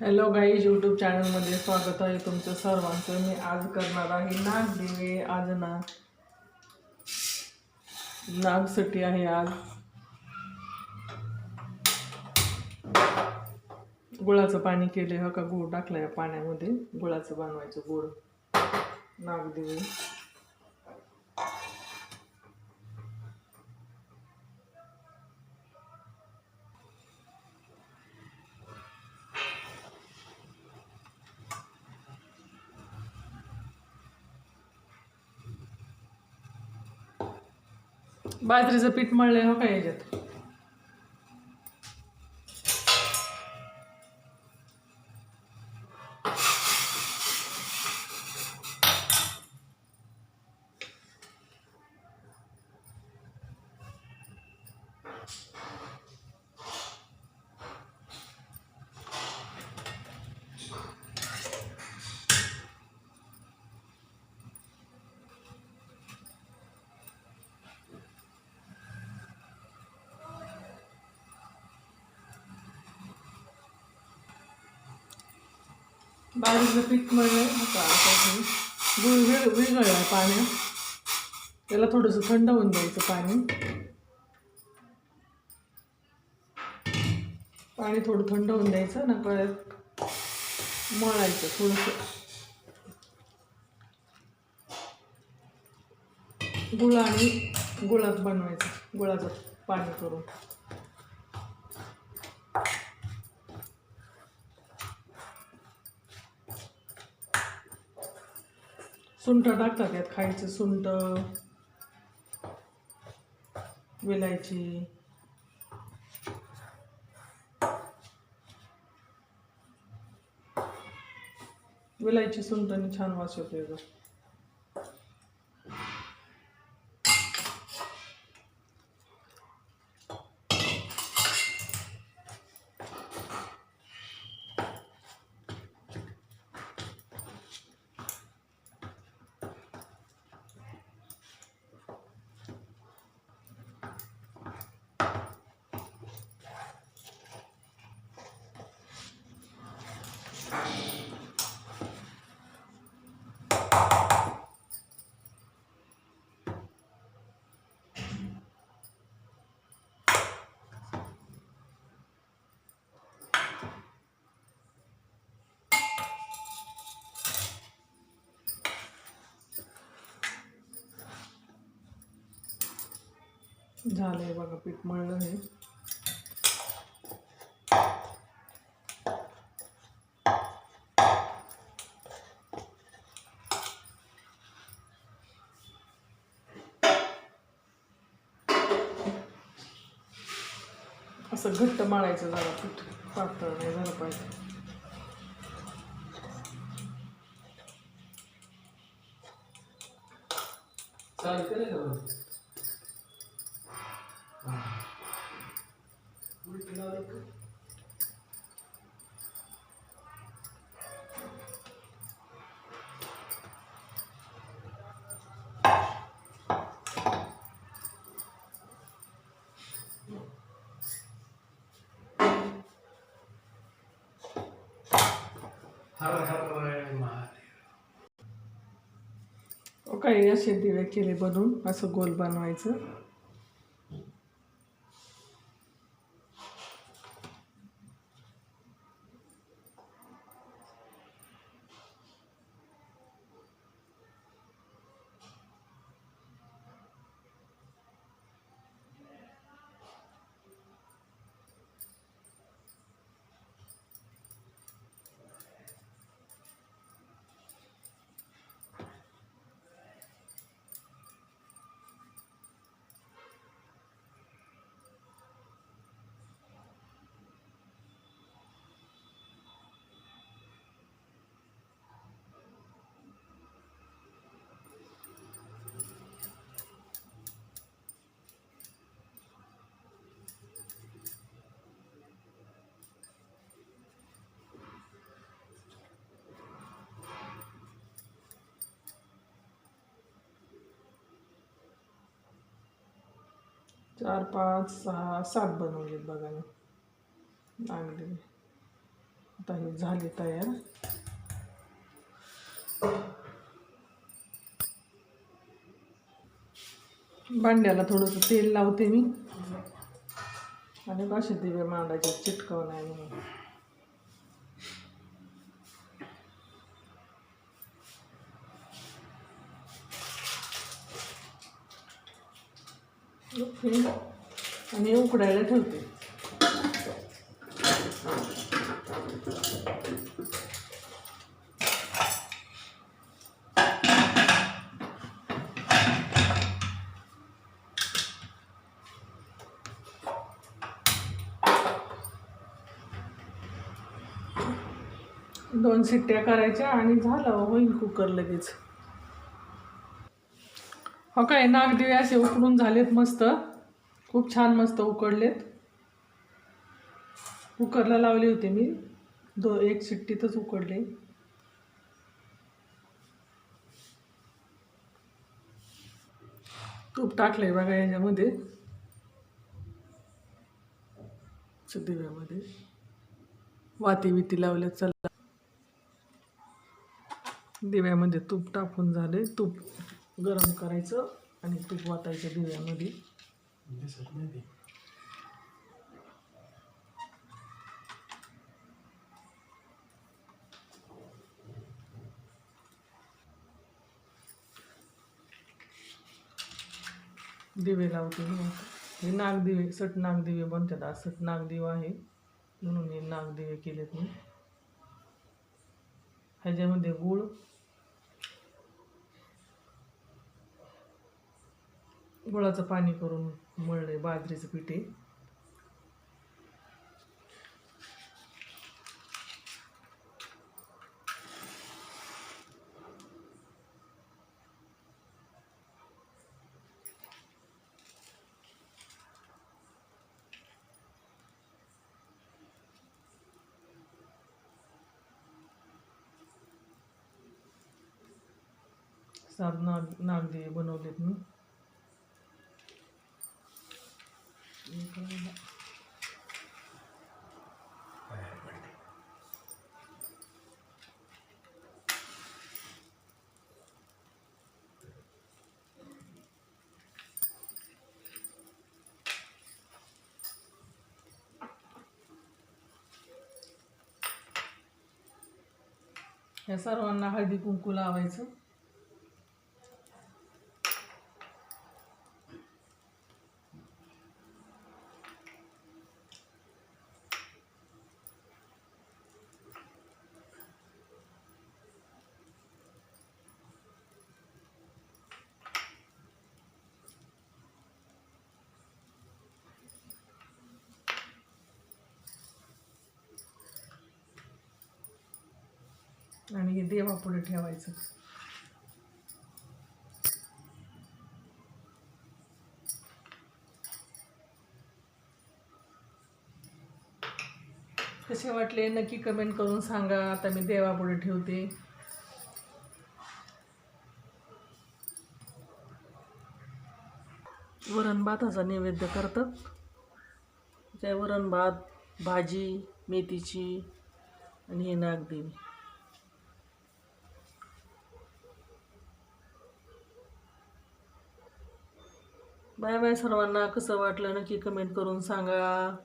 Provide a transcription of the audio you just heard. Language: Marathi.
हॅलो गाईज यूट्यूब चॅनलमध्ये स्वागत आहे तुमचं सर्वांचं. मी आज करणार आहे नाग दिवे आज ना नागसाठी आहे आज. गुळाचं पाणी केले हा का गुळ टाकलं या पाण्यामध्ये. गुळाचं बनवायचं गुळ. नागदिवे. बाजरीचं पीठ मळलेलं हो का याच्यात? बाजरीचं पीठ मळलं आता गुळ विळ विरघळलं पाण्यात त्याला थोडंसं थंड होऊन द्यायचं पाणी. पाणी थोडं थंड होऊन द्यायचं ना परत मळायचं थोडंसं. गुळ आणि गुळात बनवायचं गुळाचं पाणी करून. सुंठ टाकतात यात खायचं सुंठ विलायची. विलायची आणि छान वास येतो झालंय बघा पीठ मळलं हे. असं घट्ट मळायचं जरा पीठ. पातळ नाही झालं पाहिजे. चालते का काही असे दिवे केले बनवून असं गोल बनवायचं. चार पाच सहा सात बनवलेत बघा मी नागदिवे आता हे झाले तयार. भांड्याला थोडंसं तेल लावते मी. आणि कसे दिवे मांडायचे चिटकव नाही. आणि उकडायला ठेवते. दोन सिट्ट्या करायच्या आणि झालं होईल कुकर लगेच. हो काय नागदिवे असे उकडून झालेत मस्त. खूप छान मस्त उकडलेत. कुकरला लावले होते मी. दो एक शिट्टीतच उकडले. तूप टाकलंय बघा याच्यामध्ये. दिव्यामध्ये. वाती विती लावल्या चला. दिव्यामध्ये तूप टाकून झाले. तूप गरम करायचं आणि तूप वाटायचं दिव्यामध्ये दिसत नाही ते. दिवे लावते. हे नागदिवे सट नागदिवे बनतात. आज सट नागदिवा आहे. म्हणून हे नागदिवे केलेत मी. ह्याच्यामध्ये गूळ गुळाचं पाणी करून मळले बाजरीचं पिठे साधना नाग बनवलेत मी. या सर्वांना हळदी कुंकू लावायचं. आणि हे देवापुढे ठेवायचं. कसे वाटले? नक्की कमेंट करून सांगा. आता मी देवापुढे ठेवते. वरण भाताचा नैवेद्य करतात. त्या वरण भात भाजी मेथीची आणि हे नागदेवी. बाय बाय सर्वांना कसं वाटलं नक्की कमेंट करून सांगा.